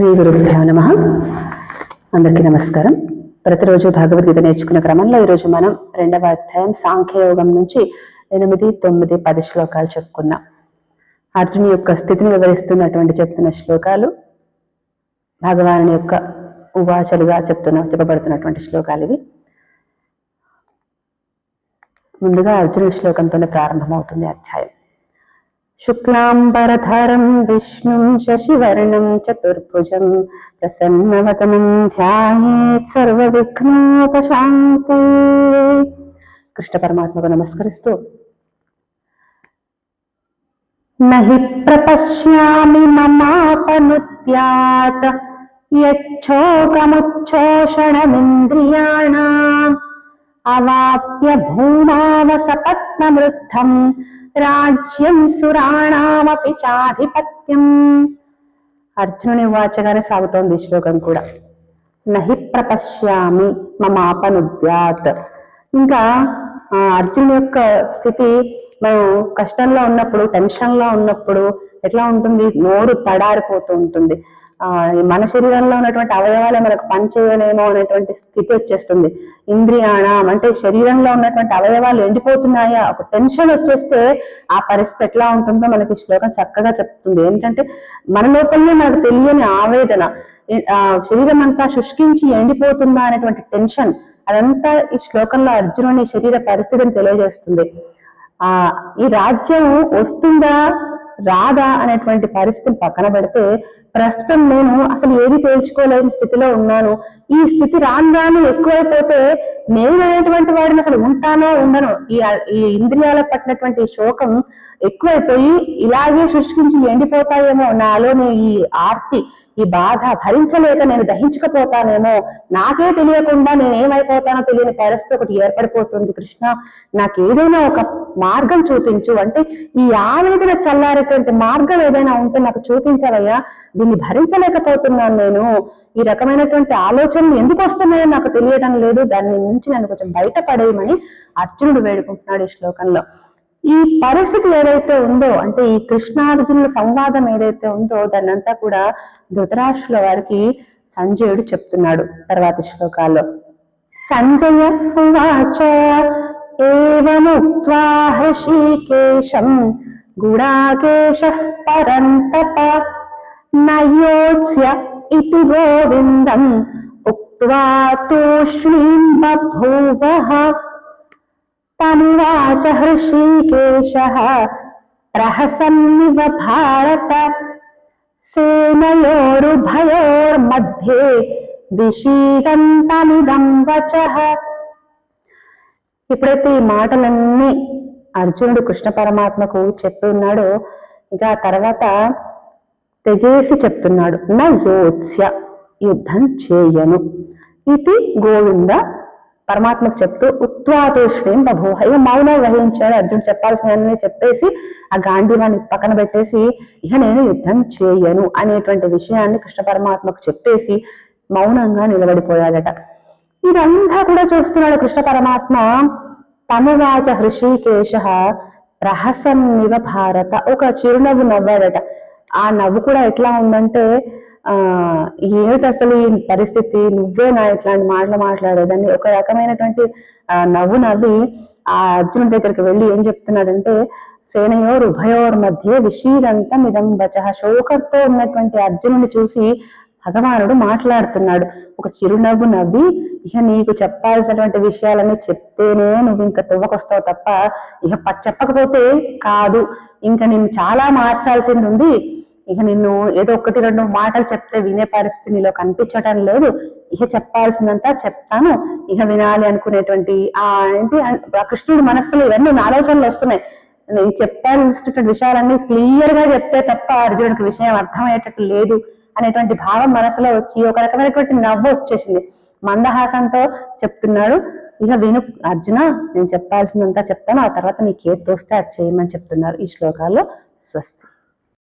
శ్రీ గురుభ్యో నమ. అందరికీ నమస్కారం. ప్రతిరోజు భగవద్గీత నేర్చుకున్న క్రమంలో ఈరోజు మనం రెండవ అధ్యాయం సాంఖ్యయోగం నుంచి ఎనిమిది తొమ్మిది పది శ్లోకాలు చెప్పుకున్నాం. అర్జుని యొక్క స్థితిని వివరిస్తున్నటువంటి చెప్తున్న శ్లోకాలు భగవాను యొక్క ఉవాచలుగా చెప్తున్న చెప్పబడుతున్నటువంటి శ్లోకాలు ఇవి. ముందుగా అర్జున శ్లోకంతోనే ప్రారంభమవుతుంది అధ్యాయం. శుక్లాంబరధరం విష్ణుం శశివర్ణం చతుర్భుజం ప్రసన్నవతనం ధ్యాయేత్ సర్వవిఘ్నోపశాంతే కృష్ణ పరమాత్మకు నమస్కరిస్తూ నహి ప్రపశ్యామి మమాపనుద్యాత్ యచ్చోకముచ్చోషణమింద్రియాణాం అవాప్య భూమావసపత్నమృద్ధం రాజ్యం సురాణామపి చాధిపత్యం అర్జునుని వాచగానే సాగుతోంది శ్లోకం కూడా. నహి ప్రపశ్యామి మమాపనుద్యాత్. ఇంకా అర్జున్ యొక్క స్థితి మనం కష్టంలో ఉన్నప్పుడు టెన్షన్లో ఉన్నప్పుడు ఎట్లా ఉంటుంది? నోరు తడారిపోతూ ఉంటుంది. మన శరీరంలో ఉన్నటువంటి అవయవాలే మనకు పనిచేయలేమో అనేటువంటి స్థితి వచ్చేస్తుంది. ఇంద్రియాణం అంటే శరీరంలో ఉన్నటువంటి అవయవాలు ఎండిపోతున్నాయా? ఒక టెన్షన్ వచ్చేస్తే ఆ పరిస్థితి ఎట్లా ఉంటుందో మనకి శ్లోకం చక్కగా చెప్తుంది. ఏంటంటే మన లోపలనే మనకు తెలియని ఆవేదన ఆ శరీరం అంతా శుష్కించి ఎండిపోతుందా అనేటువంటి టెన్షన్ అదంతా ఈ శ్లోకంలో అర్జునుని శరీర పరిస్థితిని తెలియజేస్తుంది. ఆ ఈ రాజ్యం వస్తుందా? రాదా? అనేటువంటి పరిస్థితిని పక్కన పెడితే ప్రస్తుతం నేను అసలు ఏది తేల్చుకోలేని స్థితిలో ఉన్నాను. ఈ స్థితి రాను రాను ఎక్కువైపోతే నేను అనేటువంటి వాడిని అసలు ఉంటానో ఉండను ఈ ఈ ఇంద్రియాల పట్టినటువంటి శోకం ఎక్కువైపోయి ఇలాగే సృష్టించి ఎండిపోతాయేమో నాలోని ఈ ఆర్తి. ఈ బాధ భరించలేక నేను దహించకపోతానేమో నాకే తెలియకుండా నేను ఏమైపోతానో తెలియని పరిస్థితి ఒకటి ఏర్పడిపోతుంది కృష్ణ. నాకు ఏదైనా ఒక మార్గం చూపించు. అంటే ఈ ఆవేదన చల్లారేటువంటి మార్గం ఏదైనా ఉంటే నాకు చూపించవయ్యా. దీన్ని భరించలేకపోతున్నాను నేను. ఈ రకమైనటువంటి ఆలోచనలు ఎందుకు వస్తున్నాయో నాకు తెలియడం లేదు. దాని నుంచి నన్ను కొంచెం బయటపడేయమని అర్జునుడు వేడుకుంటున్నాడు ఈ శ్లోకంలో. ఈ పరిస్థితి ఏదైతే ఉందో అంటే ఈ కృష్ణార్జునుల సంవాదం ఏదైతే ఉందో దాన్నంతా కూడా ధృతరాష్ట్రుల వారికి సంజయుడు చెప్తున్నాడు తర్వాత శ్లోకాల్లో. సంజయ ఉవాచ ఏవముక్త్వా హృషీకేశం గుడాకేశ పరంతప నయోత్స్య ఇతి గోవిందం ఉక్త్వా తూష్ణీం బభూవః. తమువాచ హృషీకేశः ప్రహసన్నివ భారత. సేనయోరుభయోర్మధ్యే విషీదంతమిదం వచ ఇప్పుడైతే ఈ మాటలన్నీ అర్జునుడు కృష్ణ పరమాత్మకు చెప్పి ఇక తర్వాత తెగేసి చెప్తున్నాడు. నా యోత్స్య యుద్ధం చేయను. ఇది గోవింద పరమాత్మకు చెప్తూ ఉత్వాతోష్ణీం బభూహ ఇక మౌనం వహించాడు అర్జునుడు. చెప్పాల్సిన చెప్పేసి ఆ గాంధీవాన్ని పక్కన పెట్టేసి ఇక నేను యుద్ధం చేయను అనేటువంటి విషయాన్ని కృష్ణ పరమాత్మకు చెప్పేసి మౌనంగా నిలబడిపోయాడట. ఇదంతా కూడా చూస్తున్నాడు కృష్ణ పరమాత్మ. తనువాచ హృషికేశ ప్రహసన్నివ భారత. ఒక చిరునవ్వు నవ్వాడట. ఆ నవ్వు కూడా ఎట్లా ఉందంటే ఏమిటి అసలు ఈ పరిస్థితి? నువ్వే నా ఇట్లాంటి మాటలు మాట్లాడేదని ఒక రకమైనటువంటి ఆ, నవ్వు నవ్వి ఆ అర్జునుడి దగ్గరికి వెళ్ళి ఏం చెప్తున్నాడంటే సేనయోర్ ఉభయోర్ మధ్య విషీదంతం ఇదం బచ శోకంతో ఉన్నటువంటి అర్జునుడిని చూసి భగవానుడు మాట్లాడుతున్నాడు. ఒక చిరునవ్వు నవ్వి ఇక నీకు చెప్పాల్సినటువంటి విషయాలన్నీ చెప్తేనే నువ్వు ఇంకా తువ్వకొస్తావు తప్ప ఇక ప- చెప్పకపోతే కాదు. ఇంకా నేను చాలా మార్చాల్సింది ఉంది. ఇక నిన్ను ఏదో ఒకటి రెండు మాటలు చెప్తే వినే పరిస్థితి నీలో కనిపించటం లేదు. ఇక చెప్పాల్సిందంతా చెప్తాను. ఇక వినాలి అనుకునేటువంటి ఆ ఏంటి ఆ కృష్ణుడి మనస్సులో ఇవన్నీ ఆలోచనలు వస్తున్నాయి. నేను చెప్పాల్సినటువంటి విషయాలన్నీ క్లియర్గా చెప్తే తప్ప అర్జునుడికి విషయం అర్థమయ్యేటట్టు లేదు అనేటువంటి భావం మనసులో వచ్చి ఒక రకమైనటువంటి నవ్వు వచ్చేసింది. మందహాసంతో చెప్తున్నాడు ఇక విను అర్జున నేను చెప్పాల్సిందంతా చెప్తాను. ఆ తర్వాత నీకు ఏది తోస్తే అది చేయమని చెప్తున్నారు. ఈ శ్లోకాల్లో స్వస్తి.